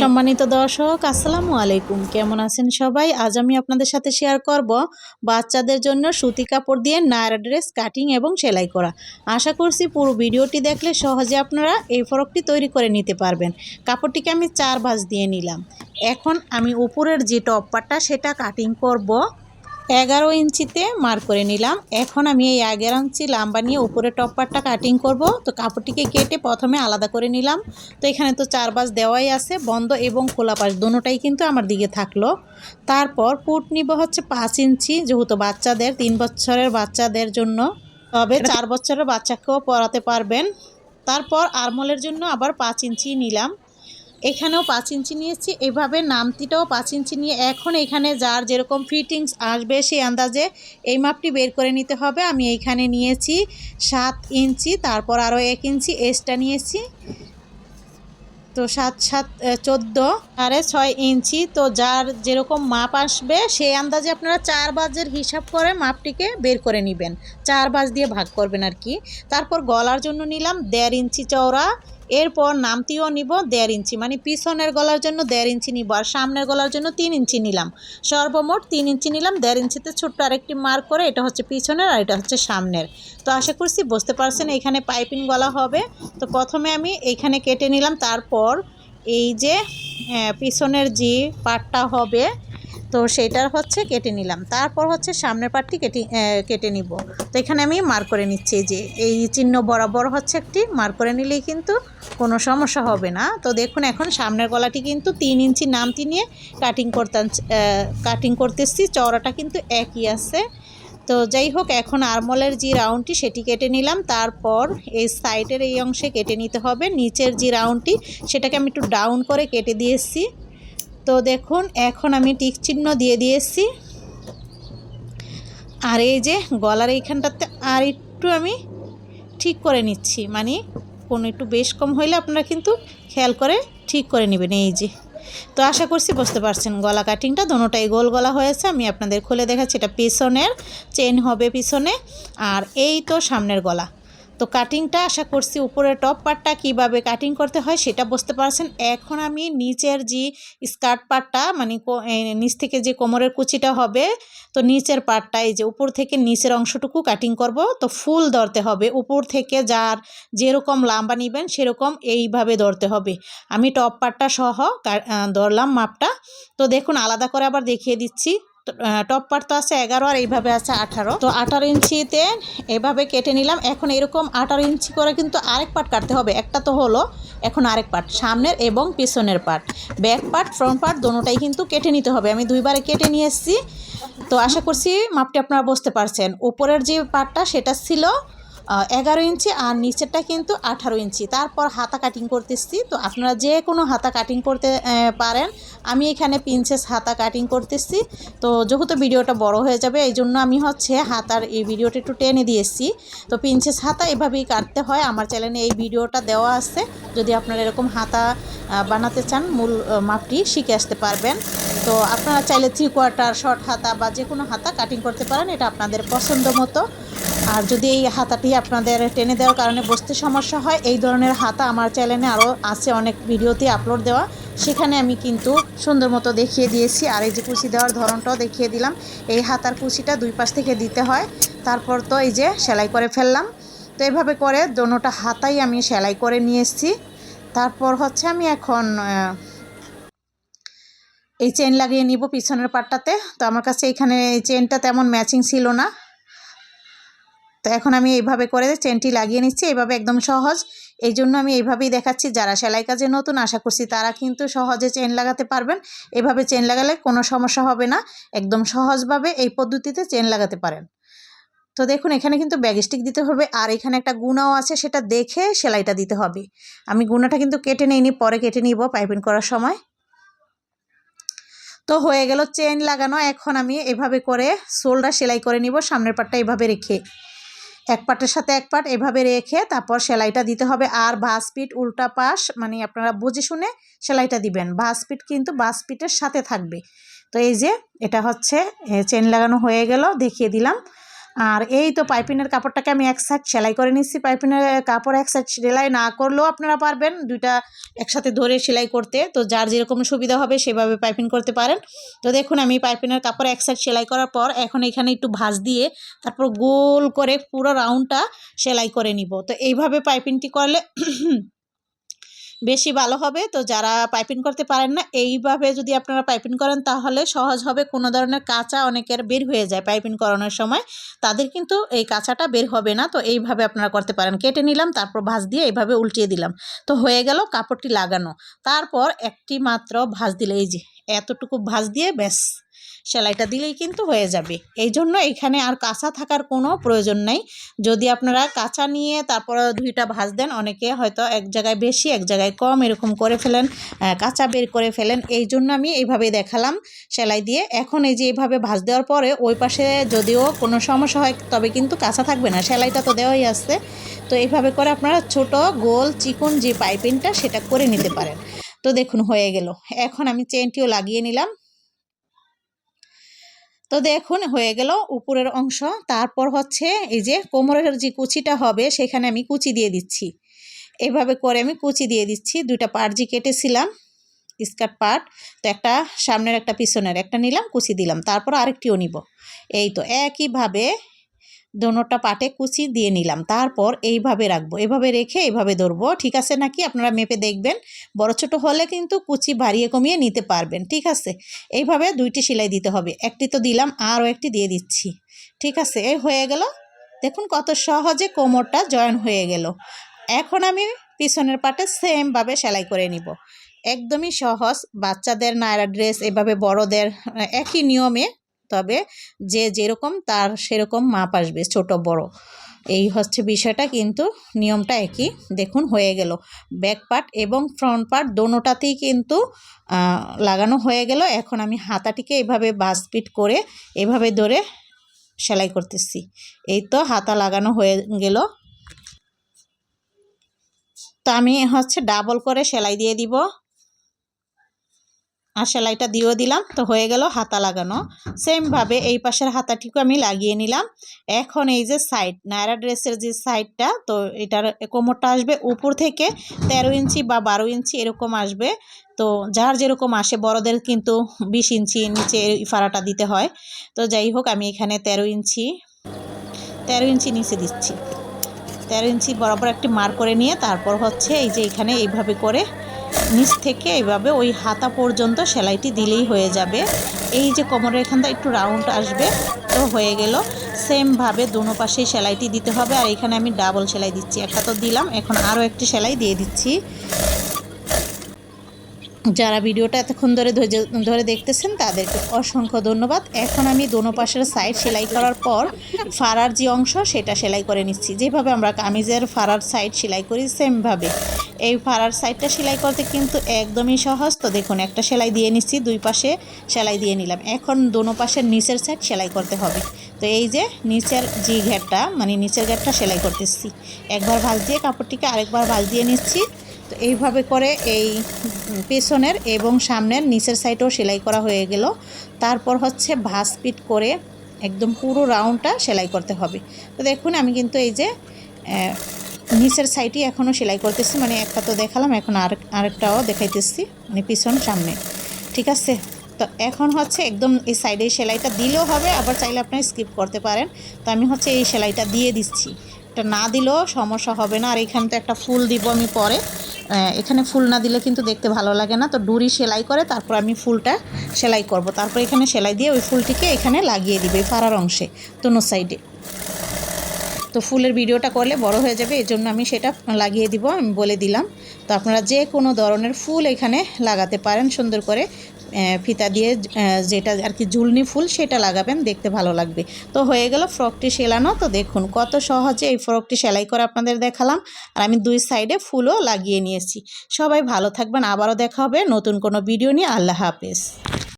সম্মানিত দর্শক, আসসালামু আলাইকুম। কেমন আছেন সবাই? আজ আমি আপনাদের সাথে শেয়ার করব বাচ্চাদের জন্য সুতি কাপড় দিয়ে নায়রা ড্রেস কাটিং এবং সেলাই করা। আশা করছি পুরো ভিডিওটি দেখলে সহজে আপনারা এই ফরকটি তৈরি করে নিতে পারবেন। কাপড়টিকে আমি চার ভাঁজ দিয়ে নিলাম। এখন আমি উপরের যে টপ পাটটা সেটা কাটিং করব। এগারো ইঞ্চিতে মার করে নিলাম। এখন আমি এই এগারো ইঞ্চি লাম্বা নিয়ে উপরে টপ পার্টটা কাটিং করব। তো কাপড়টিকে কেটে প্রথমে আলাদা করে নিলাম। তো এখানে তো চার বাস দেওয়াই আছে বন্ধ এবং খোলা পাশ দুটোটাই কিন্তু আমার দিকে থাকল। তারপর পুট নিব হচ্ছে পাঁচ ইঞ্চি যেহেতু বাচ্চাদের তিন বছরের বাচ্চাদের জন্য। তবে চার বছরের বাচ্চাকেও পরাতে পারবেন। তারপর আরমলের জন্য আবার পাঁচ ইঞ্চি নিলাম। এখানেও পাঁচ ইঞ্চি নিয়েছি। এভাবে নামতিটাও পাঁচ ইঞ্চি নিয়ে এখন এখানে যার যেরকম ফিটিংস আসবে সেই আন্দাজে এই মাপটি বের করে নিতে হবে। আমি এইখানে নিয়েছি সাত ইঞ্চি, তারপর আরও এক ইঞ্চি এসটা নিয়েছি। তো সাত সাত চোদ্দ, আরে ছয় ইঞ্চি। তো যার যেরকম মাপ আসবে সেই আন্দাজে আপনারা চার বাজের হিসাব করে মাপটিকে বের করে নেবেন। চার বাজ দিয়ে ভাগ করবেন আর কি। তারপর গলার জন্য নিলাম দেড় ইঞ্চি চওড়া এরপর নামতিও নিব দেড় ইঞ্চি মানে পিছনের গলার জন্য দেড় ইঞ্চি নিব আর সামনের গলার জন্য তিন ইঞ্চি নিলাম। সর্বমোট তিন ইঞ্চি নিলাম, দেড় ইঞ্চিতে ছোট্ট আরেকটি মার্ক করে এটা হচ্ছে পিছনের আর এটা হচ্ছে সামনের। তো আশা করছি বুঝতে পারছেন এখানে পাইপিং গলা হবে। তো প্রথমে আমি এইখানে কেটে নিলাম, তারপর এই যে পিছনের যে পাটটা হবে তো সেটার হচ্ছে কেটে নিলাম। তারপর হচ্ছে সামনের পাটটি কেটে কেটে নিব। তো এখানে আমি মার করে নিচ্ছি যে এই চিহ্ন বরাবর হচ্ছে একটি মার করে নিলেই কিন্তু কোনো সমস্যা হবে না। তো দেখুন এখন সামনের গলাটি কিন্তু তিন ইঞ্চি নামতি নিয়ে কাটিং করতাম কাটিং করতেছি, চওড়াটা কিন্তু একই আছে। তো যাই হোক, এখন আরমলের যে রাউন্ডটি সেটি কেটে নিলাম। তারপর এই সাইডের এই অংশে কেটে নিতে হবে। নিচের যে রাউন্ডটি সেটাকে আমি একটু ডাউন করে কেটে দিয়েছি। তো দেখুন, এখন আমি টিক চিহ্ন দিয়ে দিয়েছি। আর এই যে গলার এইখানটাতে আর একটু আমি ঠিক করে নিচ্ছি। মানে কোনো একটু বেশ কম হইলে আপনারা কিন্তু খেয়াল করে ঠিক করে নেবেন এই যে। তো আশা করছি বুঝতে পারছেন, গলা কাটিংটা দোনোটাই গোল গলা হয়েছে। আমি আপনাদের খুলে দেখাচ্ছি, এটা পিছনের চেন হবে পিছনে। আর এই তো সামনের গলা। তো কাটিংটা আশা করছি উপরের টপ পার্টটা কীভাবে কাটিং করতে হয় সেটা বুঝতে পারছেন। এখন আমি নিচের যে স্কার্ট পার্টটা মানে নিচ থেকে যে কোমরের কুচিটা হবে, তো নিচের পার্টটা এই যে উপর থেকে নিচের অংশটুকু কাটিং করব, তো ফুল ধরতে হবে। উপর থেকে যার যেরকম লাম্বা নেবেন, সেরকম এইভাবে ধরতে হবে। আমি টপ পার্টটা সহ ধরলাম মাপটা। তো দেখুন, আলাদা করে আবার দেখিয়ে দিচ্ছি। টপ পার্ট তো আছে এগারো আর এইভাবে আছে আঠারো। তো আঠারো ইঞ্চিতে এভাবে কেটে নিলাম। এখন এরকম আঠারো ইঞ্চি করে কিন্তু আরেক পার্ট কাটতে হবে। একটা তো হলো এখন আরেক পার্ট, সামনের এবং পিছনের part. Back part, front part দোনোটাই কিন্তু কেটে নিতে হবে। আমি দুইবারে কেটে নিয়ে এসেছি। তো আশা করছি মাপটি আপনারা বুঝতে পারছেন। উপরের যে পার্টটা সেটা ছিল এগারো ইঞ্চি আর নিচেরটা কিন্তু আঠারো ইঞ্চি। তারপর হাতা কাটিং করতেছি। তো আপনারা যে কোনো হাতা কাটিং করতে পারেন। আমি এখানে পিনসেস হাতা কাটিং করতেছি। তো যেহেতু ভিডিওটা বড় হয়ে যাবে, এই জন্য আমি হচ্ছে হাতার এই ভিডিওটা একটু টেনে দিয়েছি। তো পিনসেস হাতা এভাবেই কাটতে হয়। আমার চ্যানেলে এই ভিডিওটা দেওয়া আছে। যদি আপনারা এরকম হাতা বানাতে চান, মূল মাপটি শিখে আসতে পারবেন। তো আপনারা চাইলে থ্রি কোয়ার্টার শর্ট হাতা বা যে কোনো হাতা কাটিং করতে পারেন। এটা আপনাদের পছন্দ মতো। আর যদি এই হাতাটি আপনাদের টেনে দেওয়ার কারণে বসতে সমস্যা হয়, এই ধরনের হাতা আমার চ্যানেলে আরও আছে, অনেক ভিডিওতে আপলোড দেওয়া। সেখানে আমি কিন্তু সুন্দর মতো দেখিয়ে দিয়েছি। আর এই যে কুচি দেওয়ার ধরনটাও দেখিয়ে দিলাম। এই হাতার কুচিটা দুই পাশ থেকে দিতে হয়। তারপর তো এই যে সেলাই করে ফেললাম। তো এভাবে করে দোনোটা হাতাই আমি সেলাই করে নিয়ে এসেছি। তারপর হচ্ছে আমি এখন এই চেন লাগিয়ে নিব পিছনের পাটটাতে। তো আমার কাছে এখানে এই চেনটা তেমন ম্যাচিং ছিল না। তো এখন আমি এইভাবে করে চেনটি লাগিয়ে নিচ্ছি এইভাবে একদম সহজ। এই জন্য আমি এইভাবেই দেখাচ্ছি, যারা সেলাই কাজে নতুন, আশা করছি তারা কিন্তু সহজে চেন লাগাতে পারবেন। এভাবে চেন লাগালে কোনো সমস্যা হবে না, একদম সহজভাবে এই পদ্ধতিতে চেন লাগাতে পারেন। তো দেখুন, এখানে কিন্তু ব্যাগস্টিক দিতে হবে, আর এখানে একটা গুণাও আছে, সেটা দেখে সেলাইটা দিতে হবে। আমি গুণাটা কিন্তু কেটে নিইনি, পরে কেটে নিব পাইপিং করার সময়। তো হয়ে গেল চেন লাগানো, এখন আমি এভাবে করে সোলটা সেলাই করে নিব, সামনের পাটটা এভাবে রেখে। এক পাটের সাথে এক পাট এভাবে রেখে তারপর সেলাইটা দিতে হবে। আর বাস পিট উল্টা পাশ মানে আপনারা বুঝে শুনে সেলাইটা দিবেন। বাস পিট কিন্তু বাস পিটের সাথে থাকবে। তো এই যে, এটা হচ্ছে চেন লাগানো হয়ে গেল, দেখিয়ে দিলাম। আর এই তো পাইপিনের কাপড়টাকে আমি এক সাইড সেলাই করে নিচ্ছি। পাইপিনের কাপড় এক সাইড সেলাই না করলেও আপনারা পারবেন দুইটা একসাথে ধরে সেলাই করতে। তো যার যেরকম সুবিধা হবে সেভাবে পাইপিন করতে পারেন। তো দেখুন, আমি পাইপিনের কাপড় এক সাইড সেলাই করার পর এখন এখানে একটু ভাঁজ দিয়ে তারপর গোল করে পুরো রাউন্ডটা সেলাই করে নিব। তো এইভাবে পাইপিনটি করলে বেশি ভালো হবে। তো যারা পাইপিং করতে পারেন না, এইভাবে যদি আপনারা পাইপিং করেন, তাহলে সহজ হবে। কোনো ধরনের কাঁচা অনেকের বের হয়ে যায় পাইপিং করানোর সময়। তাদের কিন্তু এই কাঁচাটা বের হবে না। তো এইভাবে আপনারা করতে পারেন। কেটে নিলাম, তারপর ভাঁজ দিয়ে এইভাবে উল্টিয়ে দিলাম। তো হয়ে গেল কাপড়টি লাগানো। তারপর একটি মাত্র ভাঁজ দিলে এই যে, এতটুকু ভাঁজ দিয়ে ব্যাস। সেলাইটা দিলেই কিন্তু হয়ে যাবে। এই জন্য এখানে আর কাঁচা থাকার কোনো প্রয়োজন নাই। যদি আপনারা কাঁচা নিয়ে তারপর দুইটা ভাজ দেন অনেকে হয়তো এক জায়গায় বেশি, এক জায়গায় কম এরকম করে ফেলেন কাঁচা বের করে ফেলেন। এই জন্য আমি এইভাবে দেখালাম সেলাই দিয়ে। এখন এই যে এইভাবে ভাজ দেওয়ার পরে ওই পাশে যদিও কোনো সমস্যা হয়, তবে কিন্তু কাঁচা থাকবে না। সেলাইটা তো দেওয়াই আসছে তো এইভাবে করে আপনারা ছোট, গোল, চিকন যে পাইপিংটা, সেটা করে নিতে পারেন। তো দেখুন হয়ে গেল। এখন আমি চেনটিও লাগিয়ে নিলাম। তো দেখুন, হয়ে গেল উপরের অংশ। তারপর হচ্ছে এই যে কোমরের যে কুচিটা হবে, সেখানে আমি কুচি দিয়ে দিচ্ছি। এভাবে করে আমি কুচি দিয়ে দিচ্ছি। দুইটা যে কেটেছিলাম, স্কার্ট পার্ট তো একটা সামনের, একটা পিছনের, একটা নিলাম, কুচি দিলাম। তারপর আরেকটিও নিব। এই তো, একইভাবে দোনোটা পাটে কুচি দিয়ে নিলাম। তারপর এইভাবে রাখব। এভাবে রেখে এইভাবে ধরবো। ঠিক আছে নাকি? আপনারা মেপে দেখবেন। বড় ছোট হলে কিন্তু কুচি বাড়িয়ে কমিয়ে নিতে পারবেন। ঠিক আছে? এইভাবে দুইটি সেলাই দিতে হবে। একটি তো দিলাম, আরও একটি দিয়ে দিচ্ছি। ঠিক আছে? এই হয়ে গেল। দেখুন কত সহজে কোমরটা জয়েন হয়ে গেল। এখন আমি পিছনের পাটে সেমভাবে সেলাই করে নিব। একদমই সহজ। বাচ্চাদের নায়রা ড্রেস, এভাবে বড়দের, একই নিয়মে তবে যে যেরকম তার সেরকম মাপ আসবে, ছোট, বড়। এই হচ্ছে বিষয়টা, কিন্তু নিয়মটা একই। দেখুন, হয়ে গেল। ব্যাক পার্ট এবং ফ্রন্ট পার্ট দোনোটাতেই কিন্তু লাগানো হয়ে গেল। এখন আমি হাতাটিকে এভাবে বাসপিট করে এভাবে ধরে সেলাই করতেছি। এই তো হাতা লাগানো হয়ে গেল। তো আমি হচ্ছে ডাবল করে সেলাই দিয়ে দিব। আর সেলাইটা দিয়েও দিলাম। তো হয়ে গেল হাতা লাগানো। সেমভাবে এই পাশের হাতাটিকে আমি লাগিয়ে নিলাম। এখন এই যে সাইড নায়রা ড্রেসের যে সাইডটা তো এটার কোমরটা আসবে উপর থেকে ১৩ ইঞ্চি বা বারো ইঞ্চি এরকম আসবে। তো যার যেরকম আসে, বড়দের কিন্তু বিশ ইঞ্চি নিচে ফাড়াটা দিতে হয়। তো যাই হোক, আমি এখানে ১৩ ইঞ্চি ১৩ ইঞ্চি নিচে দিচ্ছি। তেরো ইঞ্চি বরাবর একটি মার করে নিয়ে তারপর হচ্ছে এই যে এখানে এইভাবে করে নিচ থেকে এইভাবে ওই হাতা পর্যন্ত সেলাইটি দিলেই হয়ে যাবে। এই যে কোমরের এখানটা একটু রাউন্ড আসবে তো হয়ে গেল। সেমভাবে দুনো পাশেই সেলাইটি দিতে হবে। আর এখানে আমি ডাবল সেলাই দিচ্ছি। একটা তো দিলাম, এখন আরও একটি সেলাই দিয়ে দিচ্ছি। যারা ভিডিওটা এতক্ষণ ধরে ধরে দেখতেছেন, তাদেরকে অসংখ্য ধন্যবাদ। এখন আমি দোনো পাশের সাইড সেলাই করার পর ফাড়ার যে অংশ, সেটা সেলাই করে নিচ্ছি। যেভাবে আমরা কামিজের ফাড়ার সাইড সেলাই করি সেমভাবে এই ফাড়ার সাইডটা সেলাই করতে কিন্তু একদমই সহজ। তো দেখুন, একটা সেলাই দিয়ে নিচ্ছি, দুই পাশে সেলাই দিয়ে নিলাম। এখন দোনো পাশের নিচের সাইড সেলাই করতে হবে। তো এই যে নিচের যে ঘেরটা মানে নিচের ঘেরটা সেলাই করতেছি। একবার ভাজ দিয়ে কাপড়টিকে আরেকবার ভাজ দিয়ে নিচ্ছি। এইভাবে করে এই পেছনের এবং সামনের নিচের সাইডেও সেলাই করা হয়ে গেল। তারপর হচ্ছে ভাস পিট করে একদম পুরো রাউন্ডটা সেলাই করতে হবে। তো দেখুন, আমি কিন্তু এই যে নিচের সাইডই এখনও সেলাই করতেছি। মানে একটা তো দেখালাম, এখন আর, আরেকটাও দেখাইতেছি মানে পিছন সামনে। ঠিক আছে? তো এখন হচ্ছে একদম এই সাইডে সেলাইটা দিলেও হবে, আবার চাইলে আপনি স্কিপ করতে পারেন। তো আমি হচ্ছে এই সেলাইটা দিয়ে দিচ্ছি। এটা না দিলেও সমস্যা হবে না। আর এখানে তো একটা ফুল দিব আমি পরে। এখানে ফুল না দিলে কিন্তু দেখতে ভালো লাগে না। তো ডুরি সেলাই করে, তারপর আমি ফুলটা সেলাই করব। তারপর এখানে সেলাই দিয়ে ওই ফুলটিকে এখানে লাগিয়ে দিবে পাড়ার অংশে, দোনো সাইডে। তো ফুলের ভিডিওটা করলে বড় হয়ে যাবে, এই জন্য আমি সেটা লাগিয়ে দিব, আমি বলে দিলাম। তো আপনারা যে কোনো ধরনের ফুল এখানে লাগাতে পারেন সুন্দর করে। ফিতা দিয়ে যেটা আর কি ঝুলনি ফুল সেটা লাগাবেন, দেখতে ভালো লাগবে। তো হয়ে গেল ফ্রকটি সেলানো, তো দেখুন কত সহজে এই ফ্রকটি সেলাই করে আপনাদের দেখালাম। আর আমি দুই সাইডে ফুলও লাগিয়ে নিয়েছি। সবাই ভালো থাকবেন, আবারও দেখা হবে নতুন কোনো ভিডিও নিয়ে। আল্লাহ হাফেজ।